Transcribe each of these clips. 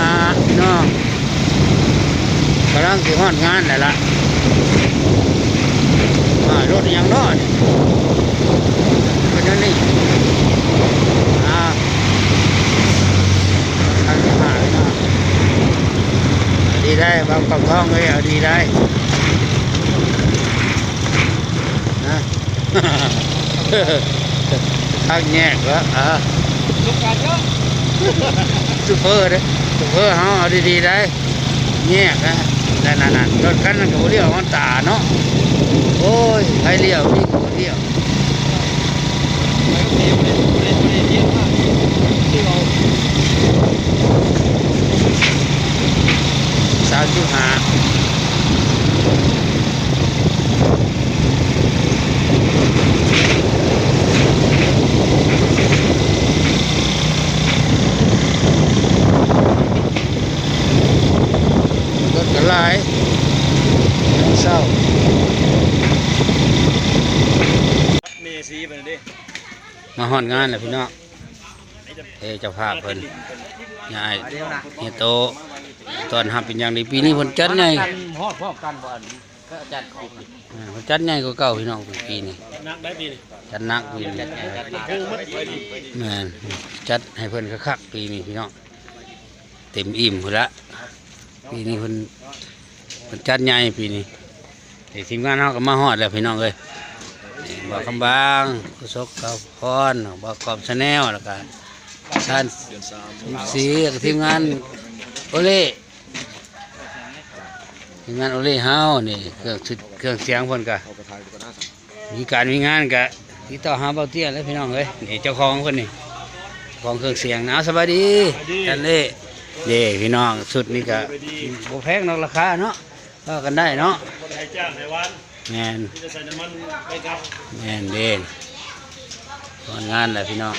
ามาพี่น้องกำลังสิฮอดงานแหละล่ะอ่ารถยังรอดเป็นอันนี่อ่าสามสิบห้าพี่น้องเอาดีได้บางกองท้องเลยเอาดีได้นะทางแยกเหรออ่าลูกการเยอะ ซูเปอร์เด้อซูเปอร์เฮาเอาดีๆได้แยกนะนั่นนั่นรถคันนั้นก็บ่เลี้ยวมันตาเนาะโอ้ยใครเลี้ยวนี่ก็บ่เลี้ยวไปกับเทปเลยเลยเลยเยี่ยมมากที่เรา สามสิบห้าถก็ หลายเศร้าเมซีไปดิมาฮอดงานแล้วพี่น้องเอ้เจ้าภาพเพิ่นยายเฮียโตตอนรับเป็นอย่างดีปีนี้เพิ่นจัดใหญ่ฮอดพร้อมกันบ่อันก็จัดครบอ่าเพิ่นจัดใหญ่กว่าเก่าพี่น้องปีนี้นักได้ปีนี่จัดหนักปีนี้คือมันไปดิไปดิแม่นจัดให้เพิ่นคักๆปีนี้พี่น้องเต็มอิ่มพุ่นละ ปีนี้เพิ่นเพิ่นจัดใหญ่ปีนี้แต่ทีมงานเฮาก็มาฮอดแล้วพี่น้องเอ้ยนี่บ่าวคำบางกุศลกับพรบ่าวกอบชาแนลแล้วก็ท่านเดือนสามทีมสีกับทีมงานโอเล่ทีมงานโอเล่เฮานี่เครื่องชุดเครื่องเสียงเพิ่นก็เอากระทายกระนาสมีการมีงานก็ติดต่อหาเบาเตี้ยแล้วพี่น้องเอ้ยนี่เจ้าของเพิ่นนี่เจ้าของเครื่องเสียงนะสบายดีท่านเล่ เด้พี่น้องสุดนี่ก็บ่แพงนอกราคาเนาะก็กันได้เนาะคนไทยจ้างในวันแม่นที่จะใส่น้ำมันไปกับแม่นเด้ก่อนงานแหละพี่น้อง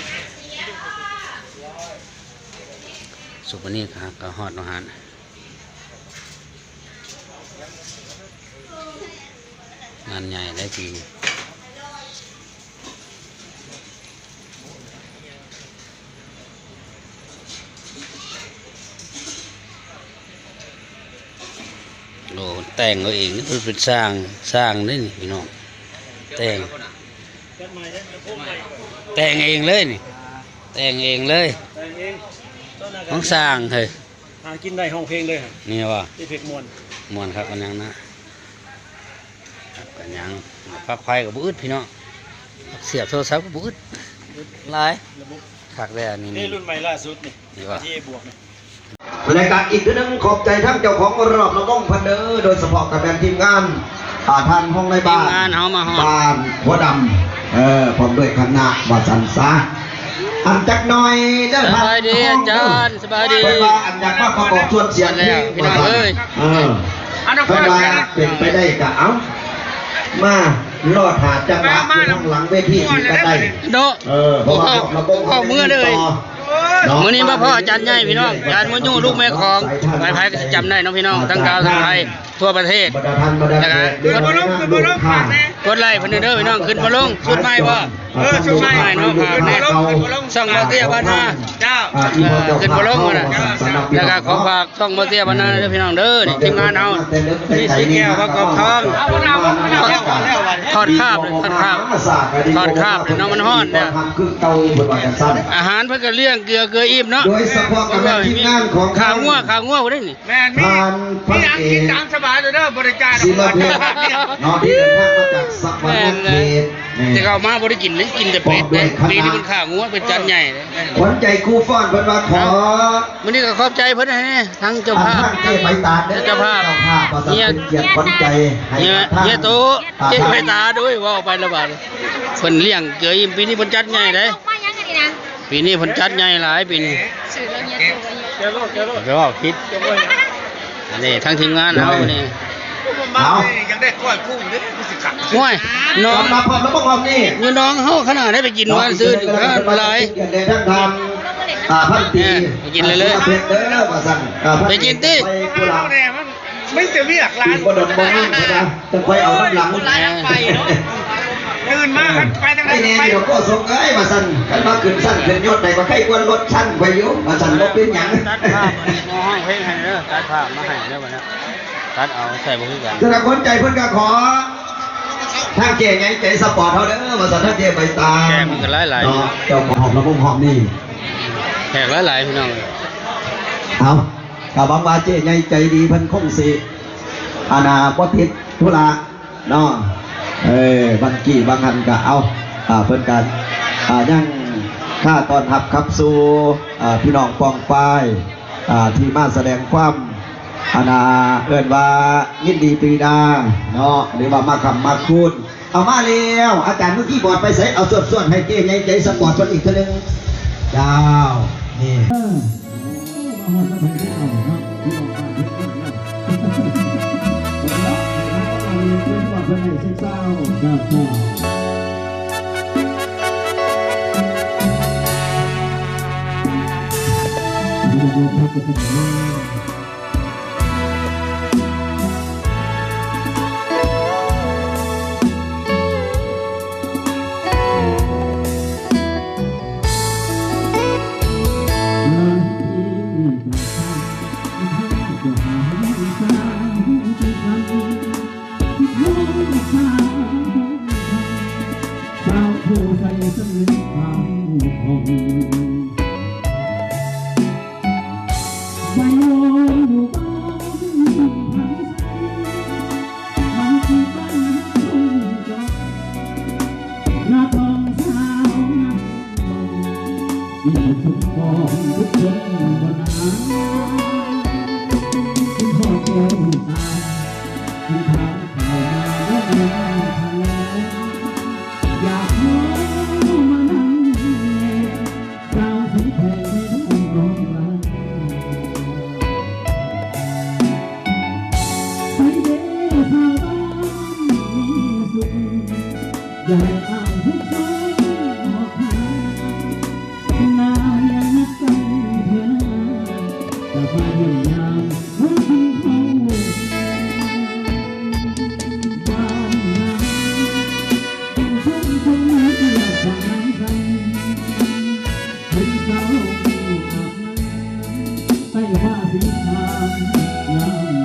สุกวันนี้ครับก็ฮอดอาหารงานใหญ่ได้ปีนี้โอ้ แต่งเอาเองนี่เพิ่นเป็นสร้างสร้างนี่นี่พี่น้องแต่งจัดใหม่จัดโค้งใหม่แต่งเองเลยนี่ แต่งเองเลยแต่งเองต้นนาต้องสร้างเฮ้ยหากินได้ห้องเพลงเลยนี่ว่าที่เพลงมวลมวนครับกันยังนะครับกันยังพักไฟกับบุอึดพี่น้องเสียบโทรศัพท์กับบุอึดหลายระบบคักได้อันนี้นี่นี่รุ่นใหม่ล่าสุดนี่นี่ว่าที่บวกนี่ รายการอีกทีหนึงขอบใจทั้งเจ้าของรอบและก้องพันเดอร์โดยเฉพาะกับแบนทีมงานอาทานห้องในทีบ้ามนงานเอามาฮอดบ้านหัวดำเออพร้อมด้วยคณะวาสันซาอันจักหน่อยเด้อสท่านบายดีอาจารย์สบายดีเพิ่นว่าอันอยากมาประกอบส่วนเสียงแล้วพี่น้องเอ้ยเออเพิ่นว่าเป็นไปได้กะเอามาลอดหาจังหวะอยู่ข้างหลังเวทีที่ก็ได้โดะเออเพราะว่าเราต้องเข้ามือเลยนาะ มื้อนี้มาพ่ออาจารย์ใหญ่พี่น้องอาจารย์มญูลูกแม่ของหลายภายก็สิจำได้เนาะพี่น้องทั้งดาวทั้งไทยทั่วประเทศบรรดาท่านบรรดาเด็กเด็กน้อยนะลูกข้างกดไลค์เพิ่นเด้อพี่น้องขึ้นมาลงสุดไม้บ่ เออชุดใหม่เนาะผ่านแน่เก่าช่องบ่เตี้ยบ้านนาเจ้าอ่าที่พ่อเจ้าขึ้นมาลงมาน่ะสำหรับพี่แล้วน้ก็องขอฝากช่องบ่เตี้ยบ้านนาเด้อพี่น้องเด้อนี่ทีมงานเฮานี่สีแก้วพระกอบทองทอดคาบเลยทอดคาบทอดคาบเลยน้องมันฮ้อนเนี่ยคือเก่าเพิ่นว่าจังซั่นอาหารเพิ่นก็เลี้ยงเกลือเกลืออิ่มเนาะโดยเฉพาะกับทีมงานของข้าวงัวข้าวงัวบ่ได้นี่แม่นมีทานพันเอกตามสบายเลยเด้อบริการศิลปินน้องที่เดินทางมาจากสวรรค์เขตนี่แต่เขามาบ่ได้กินเลยกินแต่เป็ดเด้ปีนี้มันข้าวงัวเป็นจานใหญ่เลยขวัญใจครูฟ้อนเพิ่นว่าขอมื้อนี้ก็ขอบใจเพิ่นให้แน่ทั้งเจ้าภาพท่านเจ้ไปตาด้อเจ้าภาพเจ้าภาพประสาเฮียทเป็นเกียรติขวัญใจให้เฮียท่านเฮียโตเจ๊ไปตาด้วยว่าไปละบาดเพิ่นเลี้ยงเกลืออิ่มปีนี้เพิ่นจัดใหญ่เด้ว่ายังกันดีนะปีนี้เพิ่นจัดใหญ่หลายปีนี้สื่อเราเนี่ยตัวเยอะเจ้าโลกเจ้าโลกไปว่าคิดอันนี้ทั้งทีมงานเฮานี่ผ มมายังได้ก้อยกุ้งเด้กูสิขัดห้วยน้องมาพร้อมแล้วพวกเรานี่เงินน้องเฮาขนาดได้ไปกินวันซื้อถึงห้าหลายเกียรติท่านทำอ่าพันปีไปกินเลยเลยอาเพชรเด้อว่าสั่นอ่าพัไปกินติ ไปกุหลาบแน่มันไม่จะเรียกร้ากินนบ่ดมบ่นี่นะจะค่อยเอาน้ำหลังร้านไปเนาะ ตื่นมากันไปทางไหนไอ้แน่ไป เดี๋ยวก็ส่งเอ้ยมาสั่นกันมาขึ้นสั่นขึ้นยศไหนก็ใครควรลดชั้นไปอยู่มาสั่นบ่เป็นหยัง ตัดภาพอันนี้ห้องเพลงให้เด้อตัดภาพมาให้เด้อวันนี้ ตัดเอาใส่บ่คือกันสำหรับคนใจเพิ่นก็ขอทางเก่งไงใจสปอร์ตเขาเด้อมาสั่นทางเก่งไปตามแกมันก็หลายๆเนาะเจ้าของหอมระบบหอมนี่แขกหลายๆพี่น้องเอากับบางวาเจ๊ใหญ่ใจดีเพิ่นคงสิอาณาบ่ติดธุระเนาะเอ้ยบางกี้บางหันก็เอาอ่าเพิ่นกันอ่ายังค่าตอนหับขับสู่อ่าพี่น้องปองปายอ่าที่มาแสดงความ อาณาเอิ้นว่ายินดีปรีดาเนาะหรือว่ามาคำมาคูณเอามาแล้วอาจารย์เมื่อกี้บอดไปใส่เอาส่วดๆให้เจ๊ใหญ่ใจสปอร์ตเพิ่นอีกทีนึงเจ้านี่ส องทุกคนบนคุณพ่อแก้วตาคุณทางข่าวมาว่าเมืองอยากมองมานั่งสาสีแทนในท้องร้องรักไปเด้อชาวบ้านมีสุขอยาก แต่มาเยี่ยมยามวคุณเขาบ้านนาชุ่มชุ่มน้ำเกลือจากน้ำใสเห็นสาวมีอาบน้ำใส่ผ้าสีขาว